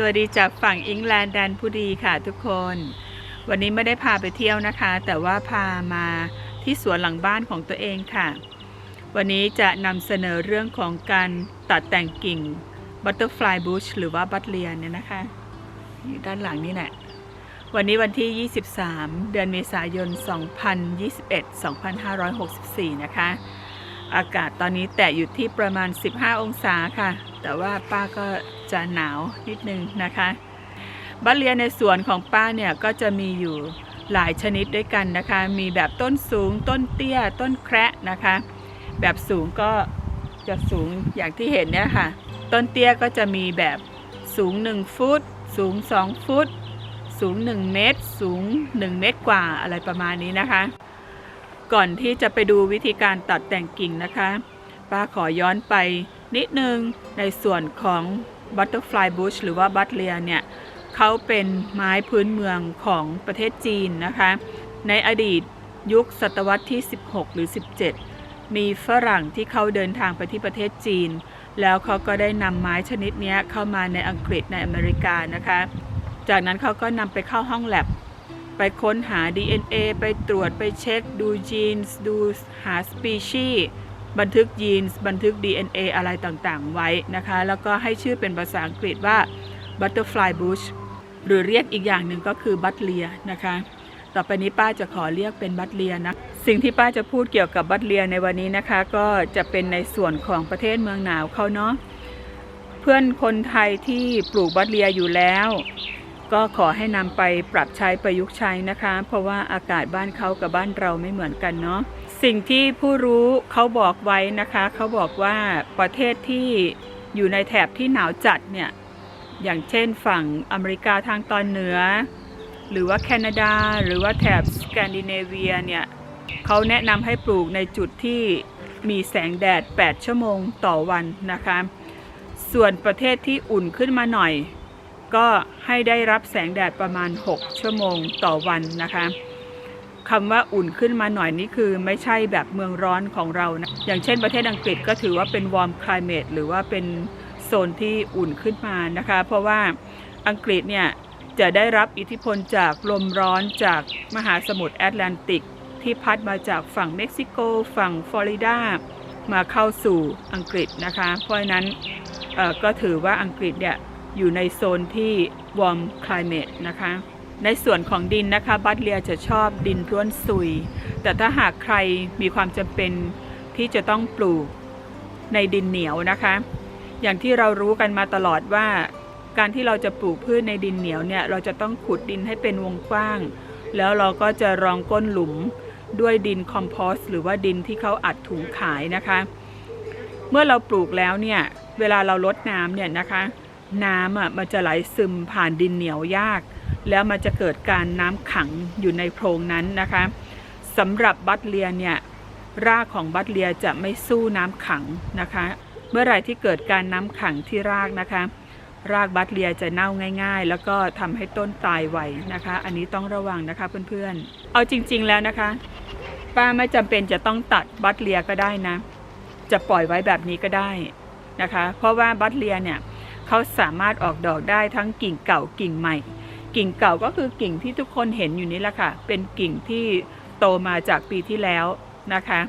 สวัสดีจากฝั่งอิงแลนด์แดนผู้ดีค่ะทุกคน วันนี้ไม่ได้พาไปเที่ยวนะคะ แต่ว่าพามาที่สวนหลังบ้านของตัวเองค่ะ วันนี้จะนำเสนอเรื่องของการตัดแต่งกิ่ง Butterfly Bush หรือว่าบัตเลียนเนี่ยนะคะอยู่ด้านหลังนี่แหละวันนี้วันที่ 23 เดือนเมษายน 2021 2564 นะคะ อากาศตอนนี้แตะอยู่ที่ประมาณ 15 องศาค่ะ แต่ว่าป้าก็ จะหนาวนิดนึงนะคะบัลเลียในสวนของป้าเนี่ยก็จะมีอยู่หลายชนิดด้วยกันนะคะ มีแบบต้นสูงต้นเตี้ย ต้นแคระนะคะ แบบสูงก็จะสูงอย่างที่เห็นเนี่ยค่ะ ต้นเตี้ยก็จะมีแบบสูง 1 ฟุต สูง 2 ฟุต สูง 1 เมตร สูง 1 เมตรกว่าอะไรประมาณนี้นะคะ ก่อนที่จะไปดูวิธีการตัดแต่งกิ่งนะคะ ป้าขอย้อนไปนิดนึงในส่วนของ Butterfly Bush หรือว่าบัตเลียเนี่ยเขาเป็นไม้พื้นเมืองของประเทศจีนนะคะ ในอดีตยุคศตวรรษที่ 16 หรือ 17 มีฝรั่งที่เขาเดินทางไปที่ประเทศจีน แล้วเขาก็ได้นำไม้ชนิดนี้เข้ามาในอังกฤษในอเมริกานะคะ จากนั้นเขาก็นำไปเข้าห้องแลบไปค้นหา DNA ไปตรวจไปเช็คดูจีนส์ดูหาสปีชีส์ บันทึกยีนส์บันทึก DNA อะไรต่างๆ ไว้นะคะ แล้วก็ให้ชื่อเป็นภาษาอังกฤษว่า Butterfly Bush หรือเรียกอีกอย่างหนึ่งก็คือบัตเลียนะคะ ต่อไปนี้ป้าจะขอเรียกเป็นบัตเลียนะ สิ่งที่ป้าจะพูดเกี่ยวกับบัตเลียในวันนี้นะคะ ก็จะเป็นในส่วนของประเทศเมืองหนาวเขาเนาะ เพื่อนคนไทยที่ปลูกบัตเลียอยู่แล้ว ก็ขอให้นำไปปรับใช้ประยุกต์ใช้นะคะ เพราะว่าอากาศบ้านเขากับบ้านเราไม่เหมือนกันเนาะ สิ่งที่ผู้รู้เขาบอกไว้นะคะเขาบอกว่าประเทศที่อยู่ในแถบที่หนาวจัดเนี่ยอย่างเช่นฝั่งอเมริกาทางตอนเหนือ หรือว่าแคนาดาหรือว่าแถบสแกนดิเนเวียเนี่ยเขาแนะนำให้ปลูกในจุดที่มีแสงแดด 8 ชั่วโมงต่อวันนะคะ ส่วนประเทศที่อุ่นขึ้นมาหน่อย ก็ให้ได้รับแสงแดดประมาณ 6 ชั่วโมงต่อวันนะคะ คำว่าอุ่นขึ้นมาหน่อยนี่คือไม่ใช่แบบเมืองร้อนของเรานะ อย่างเช่นประเทศอังกฤษก็ถือว่าเป็น warm climate หรือว่าเป็นโซนที่อุ่นขึ้นมานะคะ เพราะว่าอังกฤษเนี่ยจะได้รับอิทธิพลจากลมร้อนจากมหาสมุทรแอตแลนติก ที่พัดมาจากฝั่งเม็กซิโก ฝั่งฟลอริดามาเข้าสู่อังกฤษนะคะ เพราะนั้นก็ถือว่าอังกฤษเนี่ยอยู่ในโซนที่ warm climate นะคะ ในส่วนของดินนะคะบัตเลียจะชอบดินร่วนซุย แต่ถ้าหากใครมีความจำเป็นที่จะต้องปลูกในดินเหนียวนะคะ อย่างที่เรารู้กันมาตลอดว่า การที่เราจะปลูกพืชในดินเหนียวเนี่ยเราจะต้องขุดดินให้เป็นวงกว้าง แล้วเราก็จะรองก้นหลุมด้วยดินคอมโพสต์หรือว่าดินที่เขาอัดถุงขายนะคะ เมื่อเราปลูกแล้วเนี่ยเวลาเราลดน้ำเนี่ยนะคะ น้ำอะมันจะไหลซึมผ่านดินเหนียวยาก แล้วมันจะเกิดการน้ำขังอยู่ในโพรงนั้นนะคะสำหรับบัตเลียเนี่ยรากของบัตเลียจะไม่สู้น้ำขังนะคะ เมื่อไรที่เกิดการน้ำขังที่รากนะคะ รากบัตเลียจะเน่าง่าย ๆ แล้วก็ทำให้ต้นตายไวนะคะ อันนี้ต้องระวังนะคะเพื่อนๆ เอาจริง ๆแล้วนะคะ ป้าไม่จำเป็นจะต้องตัดบัตเลียก็ได้นะ จะปล่อยไว้แบบนี้ก็ได้นะคะ เพราะว่าบัตเลียเนี่ยเขาสามารถออกดอกได้ทั้งกิ่งเก่ากิ่งใหม่ กิ่งเก่าก็คือกิ่งที่ทุกคนเห็นอยู่นี่แหละค่ะ เป็นกิ่งที่โตมาจากปีที่แล้วนะคะ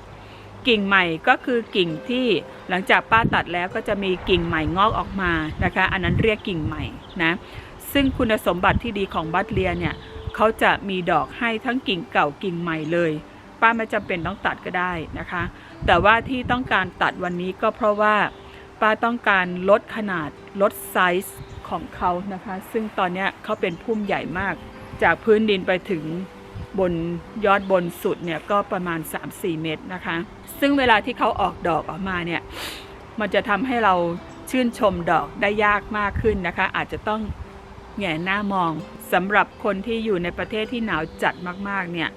กิ่งใหม่ก็คือกิ่งที่หลังจากป้าตัดแล้วก็จะมีกิ่งใหม่งอกออกมานะคะ อันนั้นเรียกกิ่งใหม่นะซึ่งคุณสมบัติที่ดีของบัตเลียเนี่ยเขาจะมีดอกให้ทั้งกิ่งเก่ากิ่งใหม่เลย ป้าไม่จำเป็นต้องตัดก็ได้นะคะ แต่ว่าที่ต้องการตัดวันนี้ก็เพราะว่าป้าต้องการลดขนาดลดไซส์ ของเขานะคะ ซึ่งตอนนี้เขาเป็นพุ่มใหญ่มาก จากพื้นดินไปถึงบนยอดบนสุดเนี่ยก็ประมาณ 3-4 เมตรนะคะ ซึ่งเวลาที่เขาออกดอกออกมาเนี่ยมันจะทำให้เราชื่นชมดอกได้ยากมากขึ้นนะคะ อาจจะต้องแหงหน้ามองสำหรับคนที่อยู่ในประเทศที่หนาวจัดมากๆเนี่ย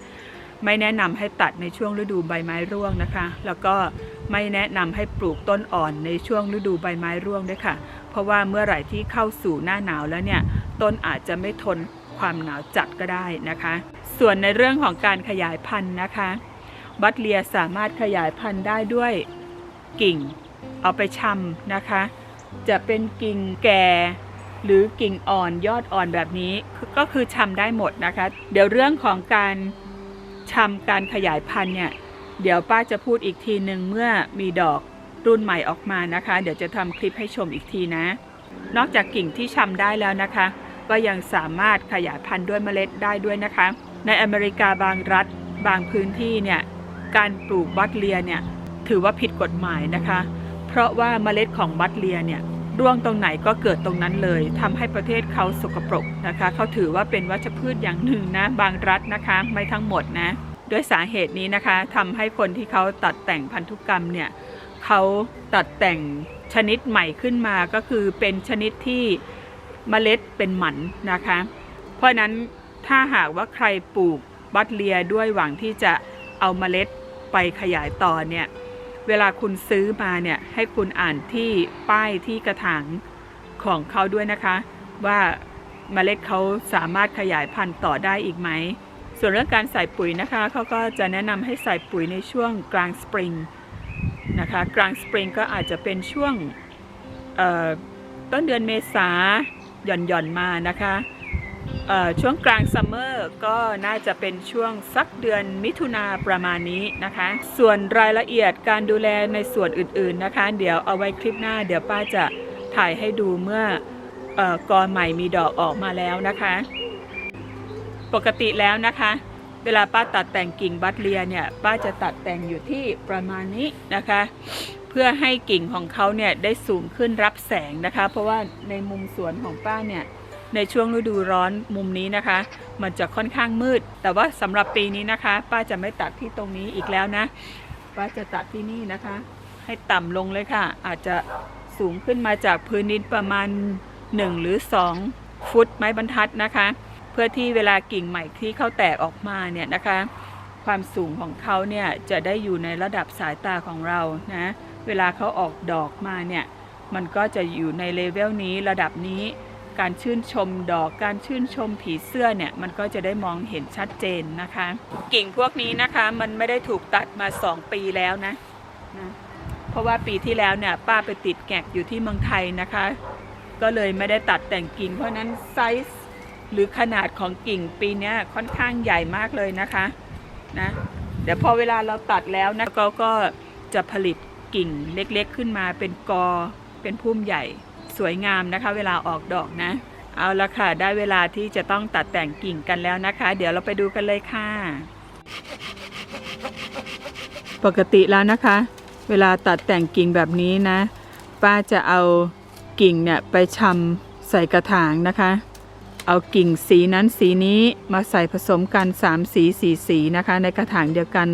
ไม่แนะนำให้ตัดในช่วงฤดูใบไม้ร่วงนะคะ แล้วก็ไม่แนะนำให้ปลูกต้นอ่อนในช่วงฤดูใบไม้ร่วงด้วยค่ะ เพราะว่าเมื่อไหร่ที่เข้าสู่หน้าหนาวแล้วเนี่ย ต้นอาจจะไม่ทนความหนาวจัดก็ได้นะคะ ส่วนในเรื่องของการขยายพันธุ์นะคะ บัตเลียสามารถขยายพันธุ์ได้ด้วยกิ่ง เอาไปชำนะคะ จะเป็นกิ่งแก่หรือกิ่งอ่อนยอดอ่อนแบบนี้ก็คือชำได้หมดนะคะ เดี๋ยวเรื่องของการชำการขยายพันธุ์เนี่ย เดี๋ยวป้าจะพูดอีกทีหนึ่งเมื่อมีดอก รุ่นใหม่ออกมานะคะ เดี๋ยวจะทำคลิปให้ชมอีกทีนะ นอกจากกิ่งที่ชำได้แล้วนะคะ ก็ยังสามารถขยายพันธุ์ด้วยเมล็ดได้ด้วยนะคะ ในอเมริกาบางรัฐ บางพื้นที่เนี่ยการปลูกบัตเลียเนี่ยถือว่าผิดกฎหมายนะคะ เพราะว่าเมล็ดของบัตเลียเนี่ยร่วงตรงไหนก็เกิดตรงนั้นเลยทำให้ประเทศเขาสกปรกนะคะ เขาถือว่าเป็นวัชพืชอย่างหนึ่งนะบางรัฐนะคะไม่ทั้งหมดนะด้วยสาเหตุนี้นะคะทำให้คนที่เขาตัดแต่งพันธุกรรมเนี่ย เขาตัดแต่งชนิดใหม่ขึ้นมาก็คือเป็นชนิดที่เมล็ดเป็นหมันนะคะ เพราะนั้นถ้าหากว่าใครปลูกบัตเลียด้วยหวังที่จะเอาเมล็ดไปขยายต่อเนี่ย เวลาคุณซื้อมาเนี่ยให้คุณอ่านที่ป้ายที่กระถางของเขาด้วยนะคะ ว่าเมล็ดเขาสามารถขยายพันธุ์ต่อได้อีกไหม ส่วนเรื่องการใส่ปุ๋ยนะคะเขาก็จะแนะนำให้ใส่ปุ๋ยในช่วงกลางสปริง นะคะกลางสปริงก็อาจจะเป็นช่วงต้นเดือนเมษาหย่อนหย่อนมานะคะช่วงกลางซัมเมอร์ก็น่าจะเป็นช่วงสักเดือนมิถุนาประมาณนี้นะคะ ส่วนรายละเอียดการดูแลในส่วนอื่นๆนะคะ เดี๋ยวเอาไว้คลิปหน้า เดี๋ยวป้าจะถ่ายให้ดูเมื่อเออกอใหม่มีดอกออกมาแล้วนะคะ ปกติแล้วนะคะ เวลาป้าตัดแต่งกิ่งบัตเลียเนี่ยป้าจะตัดแต่งอยู่ที่ประมาณนี้นะคะ เพื่อให้กิ่งของเขาเนี่ยได้สูงขึ้นรับแสงนะคะ เพราะว่าในมุมสวนของป้าเนี่ยในช่วงฤดูร้อนมุมนี้นะคะ มันจะค่อนข้างมืด แต่ว่าสำหรับปีนี้นะคะ ป้าจะไม่ตัดที่ตรงนี้อีกแล้วนะ ป้าจะตัดที่นี่นะคะ ให้ต่ำลงเลยค่ะ อาจจะสูงขึ้นมาจากพื้นดินประมาณ 1 หรือ 2 ฟุตไม้บรรทัดนะคะ เพื่อที่เวลากิ่งใหม่ที่เขาแตกออกมาเนี่ยนะคะ ความสูงของเขาเนี่ยจะได้อยู่ในระดับสายตาของเรานะเวลาเขาออกดอกมาเนี่ยมันก็จะอยู่ในเลเวลนี้ระดับนี้การชื่นชมดอกการชื่นชมผีเสื้อเนี่ยมันก็จะได้มองเห็นชัดเจนนะคะ กิ่งพวกนี้นะคะมันไม่ได้ถูกตัดมา 2 ปีแล้วนะนะเพราะว่าปีที่แล้วเนี่ยป้าไปติดแกกอยู่ที่เมืองไทยนะคะ ก็เลยไม่ได้ตัดแต่งกิ่งเพราะฉะนั้นไซส์ หรือขนาดของกิ่งปีนี้ค่อนข้างใหญ่มากเลยนะคะนะเดี๋ยวพอเวลาเราตัดแล้วนะก็ก็จะผลิตกิ่งเล็กๆขึ้นมาเป็นกอเป็นพุ่มใหญ่สวยงามนะคะ เวลาออกดอกนะ เอาละค่ะ ได้เวลาที่จะต้องตัดแต่งกิ่งกันแล้วนะคะ เดี๋ยวเราไปดูกันเลยค่ะ ปกติแล้วนะคะ เวลาตัดแต่งกิ่งแบบนี้นะ ป้าจะเอากิ่งเนี่ยไปชำใส่กระถางนะคะ เอากิ่งสีนั้นสีนี้มาใส่ผสมกัน 3 สีสีสีนะคะ ในกระถางเดียวกัน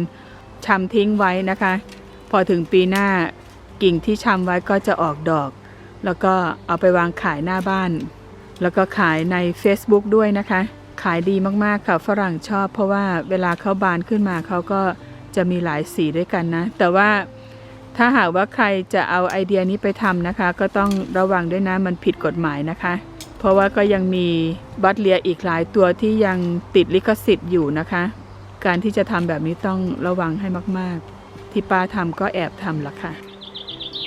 ชำทิ้งไว้นะคะ พอถึงปีหน้ากิ่งที่ชำไว้ก็จะออกดอก แล้วก็เอาไปวางขายหน้าบ้าน แล้วก็ขายใน Facebook ด้วยนะคะ ขายดีมากๆค่ะฝรั่งชอบ เพราะว่าเวลาเขาบานขึ้นมาเขาก็จะมีหลายสีด้วยกันนะ แต่ว่าถ้าหากว่าใครจะเอาไอเดียนี้ไปทำนะคะ ก็ต้องระวังด้วยนะมันผิดกฎหมายนะคะ เพราะว่าก็ยังมีบัตเลียอีกหลายตัวที่ยังติดลิขสิทธิ์อยู่นะคะ การที่จะทำแบบนี้ต้องระวังให้มากๆ ที่ป้าทำก็แอบทำละค่ะ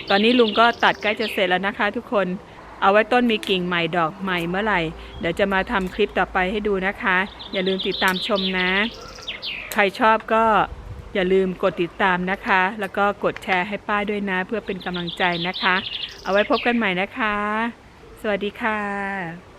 ตอนนี้ลุงก็ตัดใกล้จะเสร็จแล้วนะคะ ทุกคนเอาไว้ต้นมีกิ่งใหม่ดอกใหม่เมื่อไหร่ เดี๋ยวจะมาทำคลิปต่อไปให้ดูนะคะ อย่าลืมติดตามชมนะ ใครชอบก็อย่าลืมกดติดตามนะคะ แล้วก็กดแชร์ให้ป้าด้วยนะ เพื่อเป็นกำลังใจนะคะ เอาไว้พบกันใหม่นะคะ สวัสดีค่ะ